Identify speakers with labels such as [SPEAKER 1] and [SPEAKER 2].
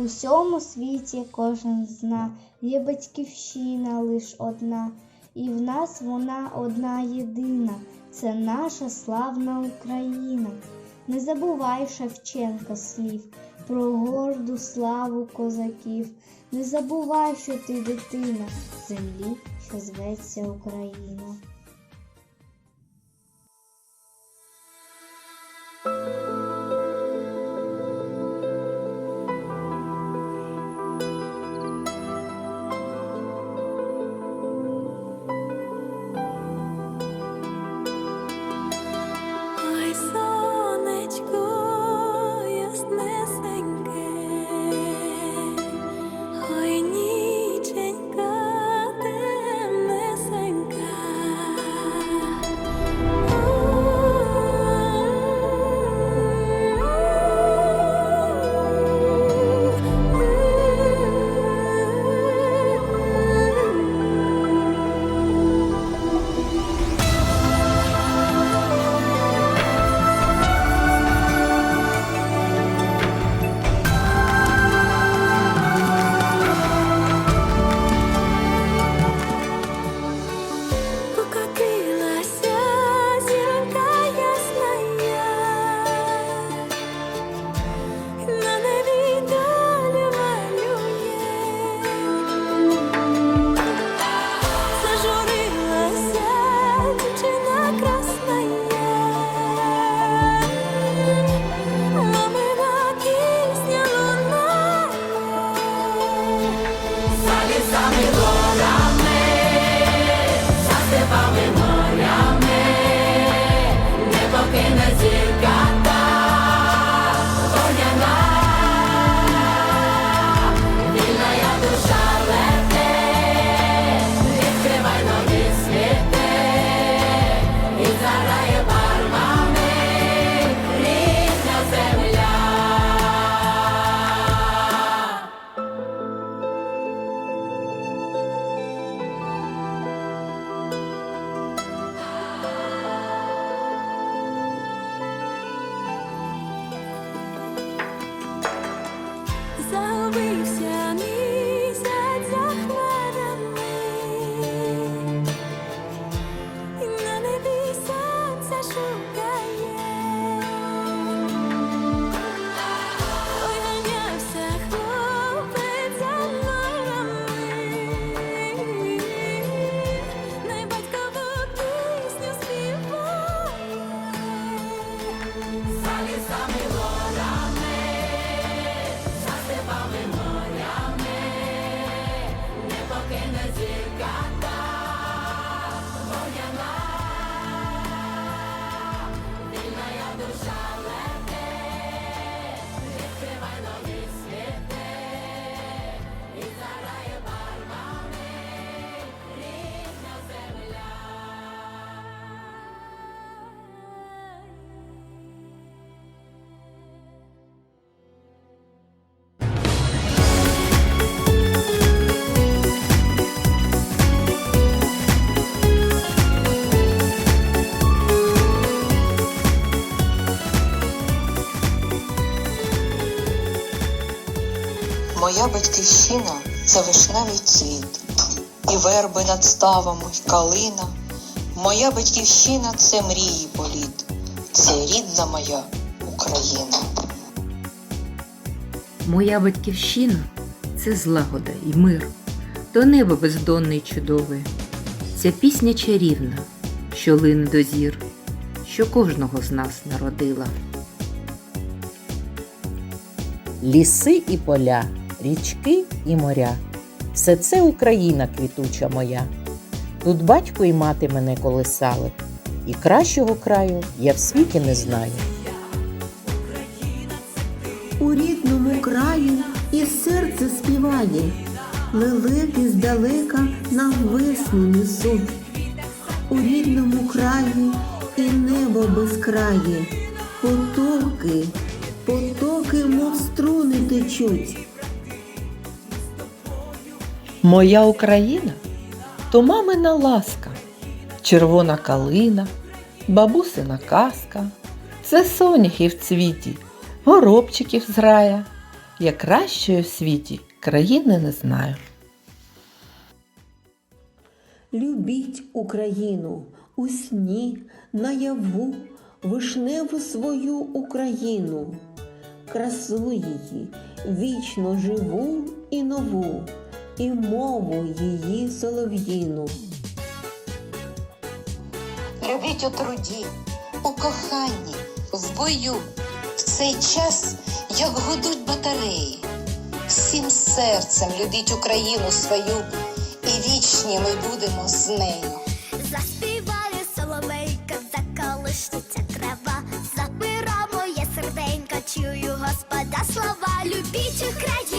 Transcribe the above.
[SPEAKER 1] У всьому світі кожен зна, є батьківщина лиш одна, і в нас вона одна єдина, це наша славна Україна. Не забувай Шевченка слів про горду славу козаків. Не забувай, що ти дитина землі, що зветься Україна.
[SPEAKER 2] Загубився місяць за хмарами, і на небі сонця шукає. Ой, ганявся хлопець за норами, най батькову пісню співає. Лісами
[SPEAKER 3] Моя батьківщина це вишневий цвіт, і верби над ставами, й калина. Моя батьківщина це мрії політ, це рідна моя Україна.
[SPEAKER 4] Моя батьківщина це злагода і мир, то небо бездонне й чудове. Ця пісня чарівна, що лине до зір, що кожного з нас народила.
[SPEAKER 5] ліси і поля, річки і моря. Все це Україна квітуча моя. Тут батько і мати мене колисали, і кращого краю я в світі не знаю.
[SPEAKER 6] у рідному краю і серце співає, лелеки здалека нам весну несуть. У рідному краї і небо безкрає, потоки, потоки, мов струни течуть.
[SPEAKER 7] Моя Україна? То мамина ласка, червона калина, бабусина казка, за соняхи в цвіті, горобчиків зграя. Я кращої в світі країни не знаю.
[SPEAKER 6] Любіть Україну у сні, наяву, вишневу свою Україну, красу її, вічно живу і нову, і мову її солов'їну.
[SPEAKER 3] Любіть у труді, у коханні, в бою. В цей час, як гудуть батареї. Всім серцем любіть Україну свою, і вічні ми будемо з нею.
[SPEAKER 8] Заспіває соловейка, заколишиться трава, забира моє серденько, чую Господа слова. Любіть Україну,